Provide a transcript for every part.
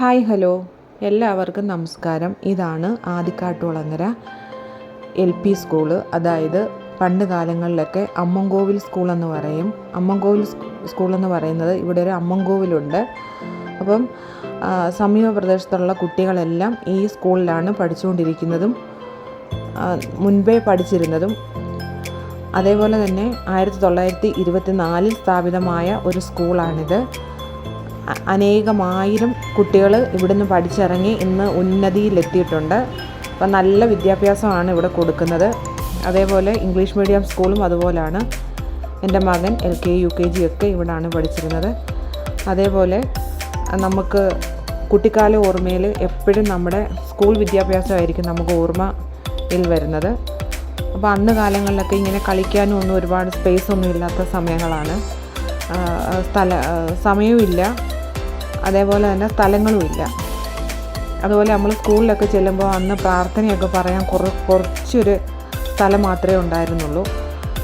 Hi hello. എല്ലാവർക്കും നമസ്കാരം. ഇതാണ് ആദിക്കാട്ടുളങ്ങര എൽ പി സ്കൂൾ. അതായത് പണ്ട് കാലങ്ങളിലൊക്കെ അമ്മങ്കോവിൽ സ്കൂൾ എന്ന് പറയും. അമ്മങ്കോവിൽ സ്കൂൾ എന്ന് പറയുന്നത് ഇവിടെ ഒരു അമ്മങ്കോവിലുണ്ട് അപ്പം സമീപ പ്രദേശത്തുള്ള കുട്ടികളെല്ലാം ഈ സ്കൂളിലാണ് പഠിച്ചുകൊണ്ടിരിക്കുന്നതും മുൻപേ പഠിച്ചിരുന്നതും. അതേപോലെ തന്നെ ആയിരത്തി തൊള്ളായിരത്തി ഇരുപത്തി നാലിൽ സ്ഥാപിതമായ ഒരു സ്കൂളാണിത്. അനേകമായിരം കുട്ടികൾ ഇവിടുന്ന് പഠിച്ചിറങ്ങി ഇന്ന് ഉന്നതിയിലെത്തിയിട്ടുണ്ട്. അപ്പം നല്ല വിദ്യാഭ്യാസമാണ് ഇവിടെ കൊടുക്കുന്നത്. അതേപോലെ ഇംഗ്ലീഷ് മീഡിയം സ്കൂളും അതുപോലാണ്. എന്റെ മകൻ L K U K G ഒക്കെ ഇവിടാണ് പഠിച്ചിരുന്നത്. അതേപോലെ നമുക്ക് കുട്ടിക്കാല ഓർമ്മയിൽ എപ്പോഴും നമ്മുടെ സ്കൂൾ വിദ്യാഭ്യാസമായിരിക്കും നമുക്ക് ഓർമ്മയിൽ വരുന്നത്. അപ്പോൾ അന്ന് കാലങ്ങളിലൊക്കെ ഇങ്ങനെ കളിക്കാനും ഒന്നും ഒരുപാട് സ്പേസ് ഒന്നും ഇല്ലാത്ത സമയങ്ങളാണ്. സ്ഥല സമയവും സമയവുമില്ല അതേപോലെ തന്നെ സ്ഥലങ്ങളുമില്ല അതുപോലെ നമ്മൾ സ്കൂളിലൊക്കെ ചെല്ലുമ്പോൾ അന്ന് പ്രാർത്ഥനയൊക്കെ പറയാൻ കുറ കുറച്ചൊരു സ്ഥലം മാത്രമേ ഉണ്ടായിരുന്നുള്ളൂ.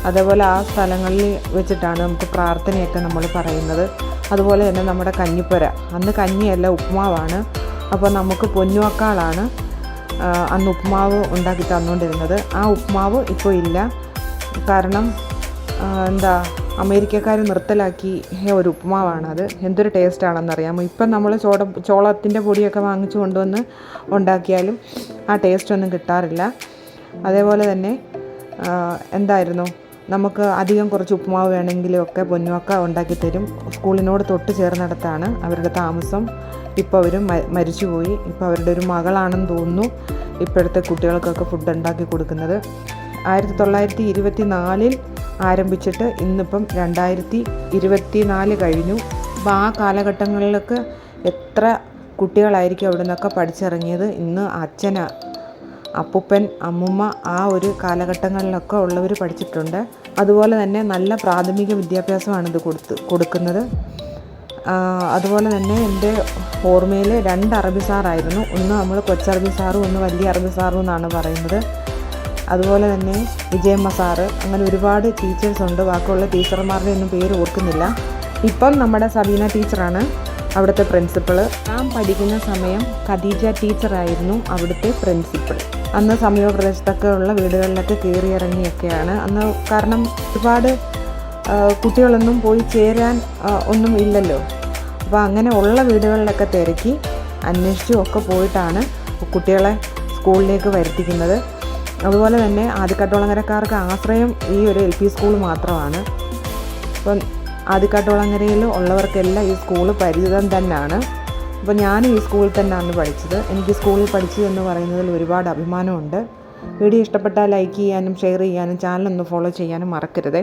അതേപോലെ ആ സ്ഥലങ്ങളിൽ വെച്ചിട്ടാണ് നമുക്ക് പ്രാർത്ഥനയൊക്കെ നമ്മൾ പറയുന്നത്. അതുപോലെ തന്നെ നമ്മുടെ കഞ്ഞിപ്പുര. അന്ന് കഞ്ഞിയല്ല ഉപ്മാവാണ്. അപ്പോൾ നമുക്ക് പൊന്നുവക്കാളാണ് അന്ന് ഉപ്മാവ് ഉണ്ടാക്കി തന്നുകൊണ്ടിരുന്നത് ആ ഉപ്മാവ് ഇപ്പോൾ ഇല്ല. കാരണം എന്താ അമേരിക്കക്കാർ നിർത്തലാക്കിയ ഒരു ഉപ്പുമാവാണത് എന്തൊരു ടേസ്റ്റാണെന്ന് അറിയാമോ? ഇപ്പം നമ്മൾ ചോട ചോളത്തിന്റെ പൊടിയൊക്കെ വാങ്ങിച്ചു കൊണ്ടുവന്ന് ഉണ്ടാക്കിയാലും ആ ടേസ്റ്റ് ഒന്നും കിട്ടാറില്ല. അതേപോലെ തന്നെ എന്തായിരുന്നു? നമുക്ക് അധികം കുറച്ച് ഉപ്പുമാവ് വേണമെങ്കിലുമൊക്കെ പൊന്നുവക്ക ഉണ്ടാക്കി തരും. സ്കൂളിനോട് തൊട്ട് ചേർന്നിടത്താണ് അവരുടെ താമസം. ഇപ്പോൾ അവർ മരിച്ചുപോയി. ഇപ്പോൾ അവരുടെ ഒരു മകളാണെന്ന് തോന്നുന്നു ഇപ്പോഴത്തെ കുട്ടികൾക്കൊക്കെ ഫുഡ് ഉണ്ടാക്കി കൊടുക്കുന്നത്. ആയിരത്തി തൊള്ളായിരത്തി ഇരുപത്തി നാലിൽ ആരംഭിച്ചിട്ട് ഇന്നിപ്പം രണ്ടായിരത്തി ഇരുപത്തി നാല് കഴിഞ്ഞു. അപ്പോൾ ആ കാലഘട്ടങ്ങളിലൊക്കെ എത്ര കുട്ടികളായിരിക്കും അവിടെ നിന്നൊക്കെ പഠിച്ചിറങ്ങിയത്? ഇന്ന് അച്ഛന അപ്പൂപ്പൻ അമ്മുമ്മ ആ ഒരു കാലഘട്ടങ്ങളിലൊക്കെ ഉള്ളവർ പഠിച്ചിട്ടുണ്ട്. അതുപോലെ തന്നെ നല്ല പ്രാഥമിക വിദ്യാഭ്യാസമാണ് ഇത് കൊടുത്ത് കൊടുക്കുന്നത്. അതുപോലെ തന്നെ എന്റെ ഓർമ്മയിൽ രണ്ട് അറബി സാറായിരുന്നു. ഒന്ന് നമ്മൾ കൊച്ചറബി സാറും ഒന്ന് വലിയ അറബി സാറും എന്നാണ് പറയുന്നത്. അതുപോലെ തന്നെ വിജയമ്മ സാറ് അങ്ങനെ ഒരുപാട് ടീച്ചേഴ്സ് ഉണ്ട്. ബാക്കിയുള്ള ടീച്ചർമാരുടെ ഒന്നും പേര് ഓർക്കുന്നില്ല. ഇപ്പം നമ്മുടെ സബീന ടീച്ചറാണ് അവിടുത്തെ പ്രിൻസിപ്പൾ ഞാൻ പഠിക്കുന്ന സമയം ഖദീജ ടീച്ചറായിരുന്നു അവിടുത്തെ പ്രിൻസിപ്പൾ അന്ന് സമീപപ്രദേശത്തൊക്കെ ഉള്ള വീടുകളിലൊക്കെ കയറി ഇറങ്ങിയൊക്കെയാണ് അന്ന് കാരണം ഒരുപാട് കുട്ടികളൊന്നും പോയി ചേരാൻ ഒന്നും ഇല്ലല്ലോ. അപ്പോൾ അങ്ങനെ ഉള്ള വീടുകളിലൊക്കെ തിരക്കി അന്വേഷിച്ചും ഒക്കെ പോയിട്ടാണ് കുട്ടികളെ സ്കൂളിലേക്ക് വരുത്തിക്കുന്നത്. അതുപോലെ തന്നെ ആദിക്കാട്ടുളങ്ങരക്കാർക്ക് ആശ്രയം ഈ ഒരു എൽ പി സ്കൂൾ മാത്രമാണ്. അപ്പം ആദിക്കാട്ടുളങ്ങരയിൽ ഉള്ളവർക്കെല്ലാം ഈ സ്കൂൾ പരിചിതം തന്നെയാണ് അപ്പോൾ ഞാനും ഈ സ്കൂളിൽ തന്നെയാണ് പഠിച്ചത്. എനിക്ക് സ്കൂളിൽ പഠിച്ചു എന്ന് പറയുന്നതിൽ ഒരുപാട് അഭിമാനമുണ്ട്. വീഡിയോ ഇഷ്ടപ്പെട്ടാൽ ലൈക്ക് ചെയ്യാനും ഷെയർ ചെയ്യാനും ചാനൽ ഒന്ന് ഫോളോ ചെയ്യാനും മറക്കരുതേ.